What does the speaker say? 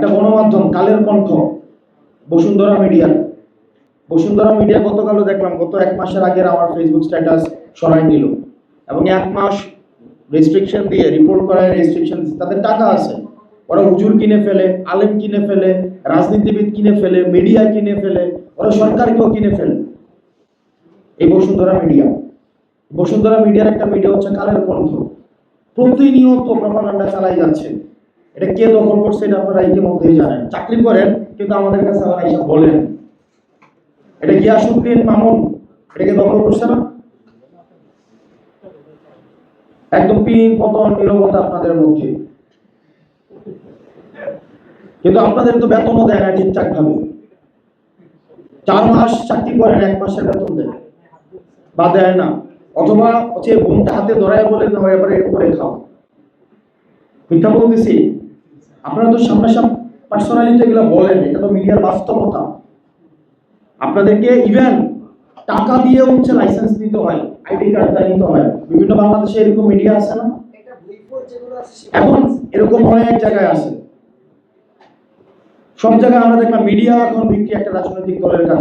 একটা গণমাধ্যম, Kaler Kantho, Bashundhara media. Bashundhara media গতকালও দেখলাম, গত এক মাসের আগের আমার ফেসবুক স্ট্যাটাস সরাই নিল। এবং এক মাস রেস্ট্রিকশন দিয়ে রিপোর্ট করায় রেস্ট্রিকশন তাদের টাকা আছে। ওরা হুজুর কিনে ফেলে, আলেম কিনে ফেলে, রাজনীতিবিদ কিনে ফেলে মিডিয়া কিনে ফেলে, ওরা সরকারকেও কিনে ফেলে। এই বসুন্ধরা মিডিয়া। বসুন্ধরা মিডিয়ার একটা মিডিয়া হচ্ছে কালের কণ্ঠ। প্রতিনিয়ত প্রপাগান্ডা চালাই যাচ্ছে। এটা কে দখল করছে এটা আপনারা ইতিমধ্যেই জানেন। চাকরি করেন, কিন্তু আমাদের কাছে আবার এইসব বলেন। এটা গিয়াসুদ্দিন মামুন? এটাকে দখল করছে না? একদম পিন পতন, নিরবতা আপনাদের মধ্যে। কিন্তু আপনাদের তো বেতনও দেয় না ঠিকঠাক ভাবে চার মাস চাকরি করেন, এক মাসের বেতন দেয়। বা দেয় না। অথবা হচ্ছে বোনটা হাতে ধরায় বলে না এবারে করে খাও মিথ্যা বলতেছি? আপনারা তো সামনাসামনি পার্সোনালি তো এগুলো বলেন, এটা তো মিডিয়ার বাস্তবতা। আপনাদেরকে ইভেন টাকা দিয়ে হচ্ছে লাইসেন্স দিতে হয় আইডি কার্ডটা নিতে হয়। বিভিন্ন বাংলাদেশে এরকম মিডিয়া আছে না? এখন এরকম অনেক জায়গায় আছে। সব জায়গায় আমরা দেখলাম মিডিয়া এখন বিক্রি একটা রাজনৈতিক দলের কাছে।